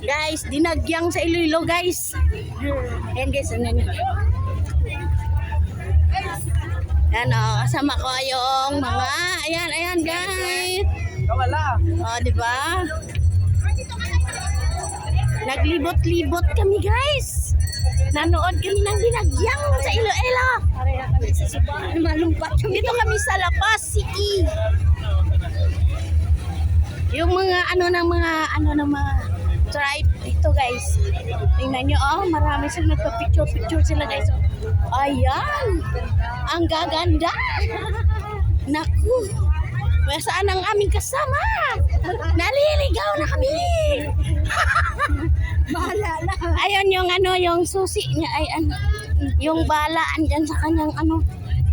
Guys, dinagyang sa Iloilo, guys. Ayan, guys, ano nyo. Yan, oh, kasama ko yung mga, ayan, ayan, guys. Oh, di ba? Naglibot-libot kami, guys. Nanood kami ng dinagyang sa Iloilo. Malumpat kami. Dito kami sa La Paz City. Yung mga ano ng mga ano ng mga tribe dito guys. Tingnan nyo oh, marami sila nagpa-picture-picture sila guys. Oh. Ayan. Ang gaganda. Naku. Saan ang aming kasama? Naliligaw na kami. Bahala na. Ayun yung ano, yung susi niya ay ano, yung bala andyan sa kanyang ano,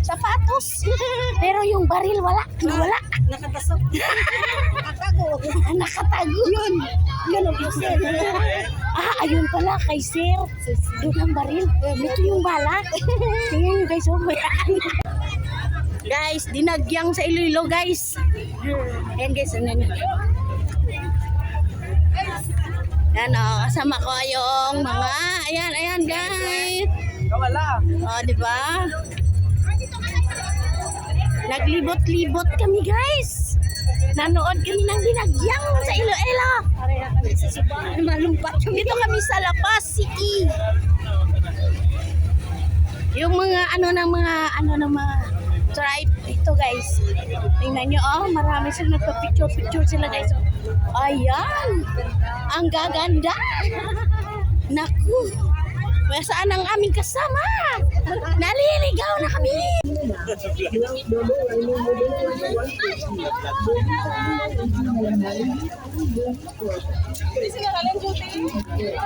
sapatos. Pero yung baril wala, wala. Nakatasok. Nakatago. Nakatago. Yun. Yun Ah, ayun pala kay Sir. Doon ang baril. Dito yung bala. Tingnan nyo guys. Oh, may guys, dinagyang sa Iloilo guys. Ayan guys, ano nyo. Yan o, kasama ko yung mga, ayan, ayan guys. Wala. O, di ba? Naglibot-libot kami guys. Nanood kami ng dinagyang sa Iloilo. Malumpat kami. Dito kami sa La Paz City. Yung mga ano ng mga ano ng mga tribe dito guys. Tingnan nyo oh, marami sila nagpa-picture-picture sila guys. Oh. Ayan. Ang gaganda. Naku. Saan ang aming kasama? Naliligaw na kami.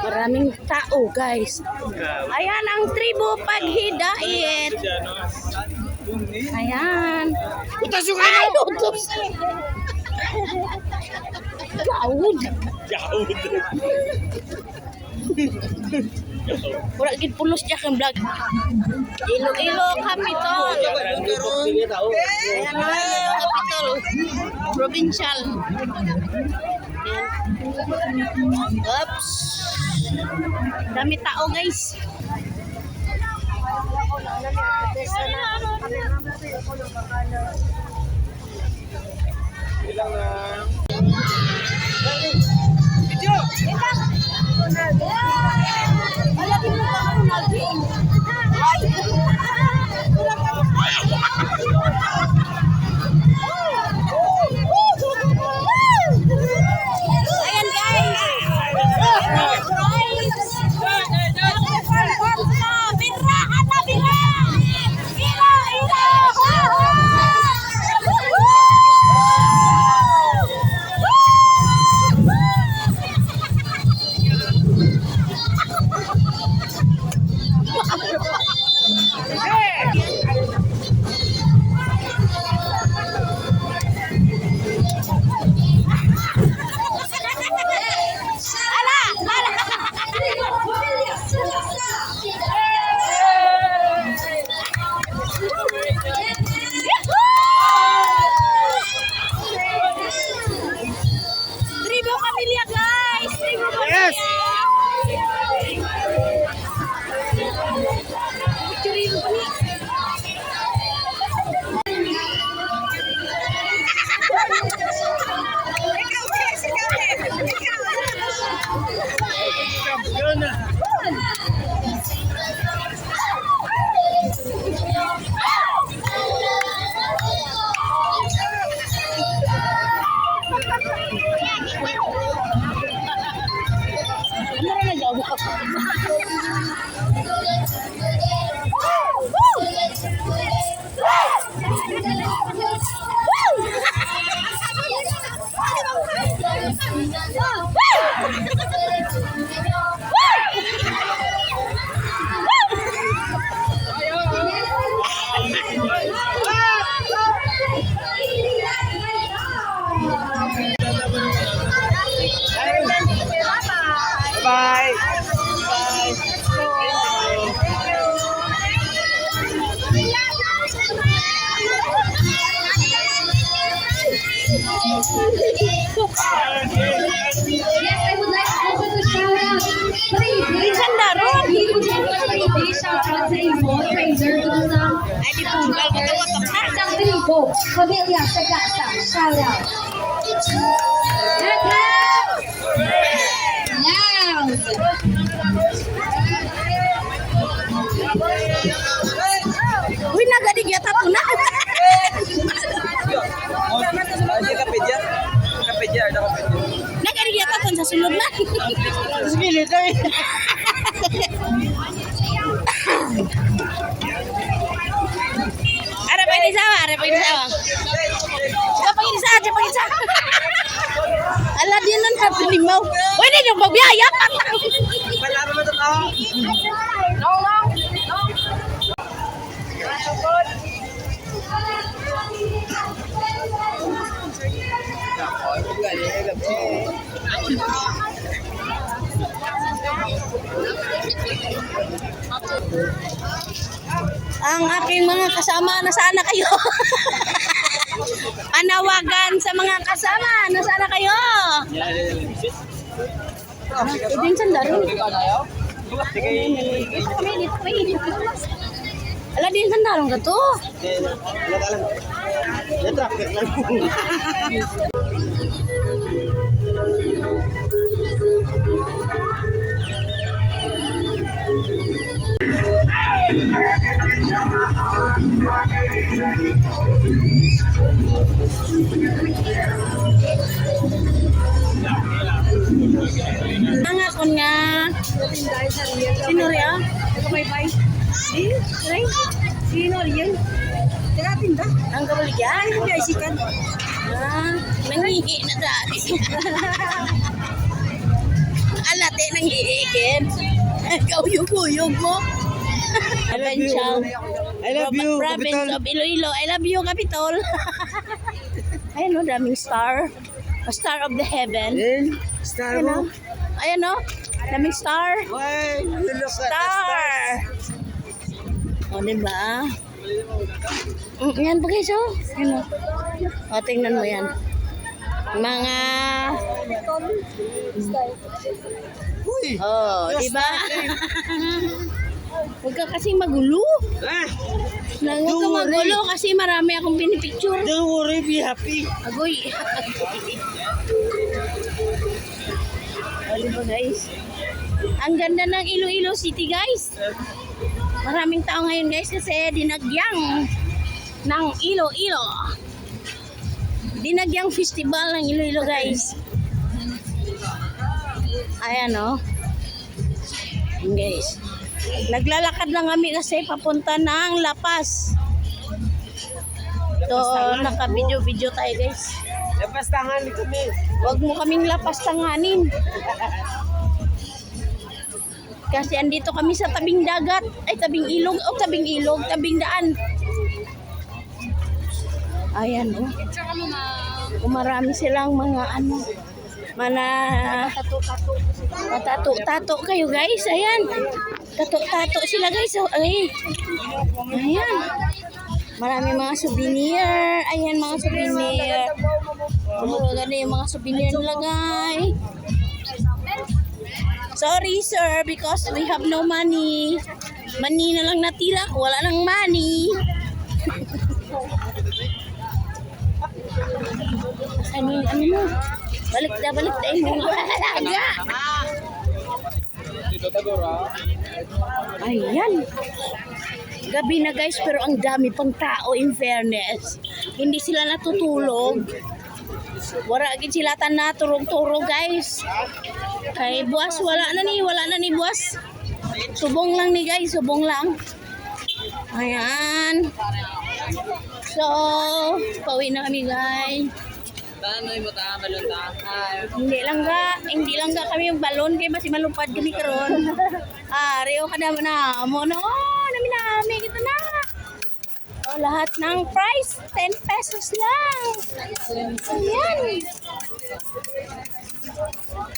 Maraming tao guys. Ayan ang tribo paghidait. Ayan. Utas yung Ay, utos. Gaud. Wala gid pulos niya kang vlog. Ilo-ilo na yung capital. Provincial. Oops. Dami tao guys. Ilang Hey! Yun ditunggal ketemu teman sang beribu pemilik segak sang sayang Wih, naga di giat nah. jadi kita giat aku nggak sulur lah. Sawa. Ala dia nan hati limau. Uy, ini yung magbiaya pa. Palaro mo ito tao. Ang aking mga kasama, nasaan na kayo? Panawagan sa mga kasama, nasaan na kayo? Ibig sandaro. Ala din sandarong ka to. Ang akon nga. Sino riya? Bye-bye. Eh, ay. Sino riyan? Tinatinda. Ang kabaligyan. Ang kaisikan. Ah, nangihi na dati. Alate nangihikin. Kauyog-uyog mo. Provincial. I love you, Province Capitol. of Iloilo. I love you, Capitol. Ayun o, daming star. A star of the heaven. Eh, star Ayan o. mo. Ayan o. Daming star. Why? You look at the Star! O, diba? Mm, yan pa guys, oh. Ano? O, tingnan mo yan. Mga... Uy! Oh, diba? Huwag ka kasing magulo. Ah, Nang huwag ka worry. magulo kasi marami akong pinipicture. don't worry, be happy. Agoy. o, diba guys? Ang ganda ng Iloilo City, guys. Maraming tao ngayon, guys, kasi dinagyang ng Iloilo. Dinagyang festival ng Iloilo, guys. Ayan, oh. Ayan, guys. Naglalakad lang kami kasi papunta ng Lapas. So, naka-video-video tayo, guys. Lepas tangan kami. Huwag mo kaming lapas tanganin. Kasi andito kami sa tabing dagat. Ay, tabing ilog. O, tabing ilog. Tabing daan. Ayan, oh. Umarami silang mga ano. Mana tato-tato kayo guys. Ayan. Tato-tato sila guys. Oh, ay. Ayan. Marami mga souvenir. Ayan mga souvenir. Oh, ganda yung mga souvenir nila guys. Sorry sir, because we have no money. Money na lang natira. Wala nang money. ano, ano mo? Balik na, balik na yung mga alaga. Ayan. Gabi na guys, pero ang dami pang tao in fairness. Hindi sila natutulog. Wala gid sila tan naturog-turog guys. Kay buwas wala na ni, wala na ni buwas. Subong lang ni guys, subong lang. Ayan. So, pauwi na kami guys. Tanoy mo ta, balon ta. Hindi lang ga, hindi lang ga kami yung balon kay mas malupad kami karon. ah, reo ka naman na. Mo no, oh, nami nami kita na. Oh, lahat ng price 10 pesos lang. Ayan.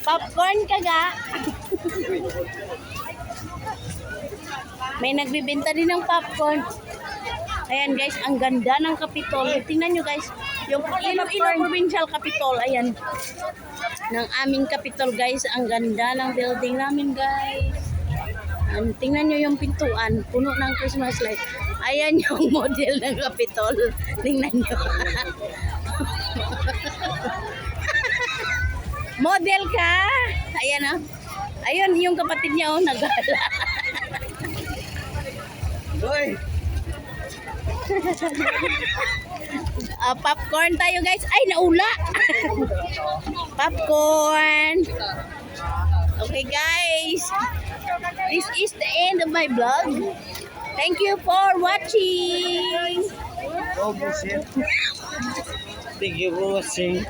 Popcorn ka ga. May nagbibenta din ng popcorn. Ayan guys, ang ganda ng Capitol. Tingnan nyo guys, yung Iloilo Provincial Capitol, ayan. Ng aming Capitol guys, ang ganda ng building namin guys. Ayan, tingnan nyo yung pintuan, puno ng Christmas light. Ayan yung model ng Capitol. Tingnan nyo. model ka? Ayan ah. Ayun, yung kapatid niya oh, nagala. Hoy! Ah, popcorn tayo guys. Ay, naula. popcorn. Okay guys. This is the end of my vlog. Thank you for watching. Oh. Thank you for watching.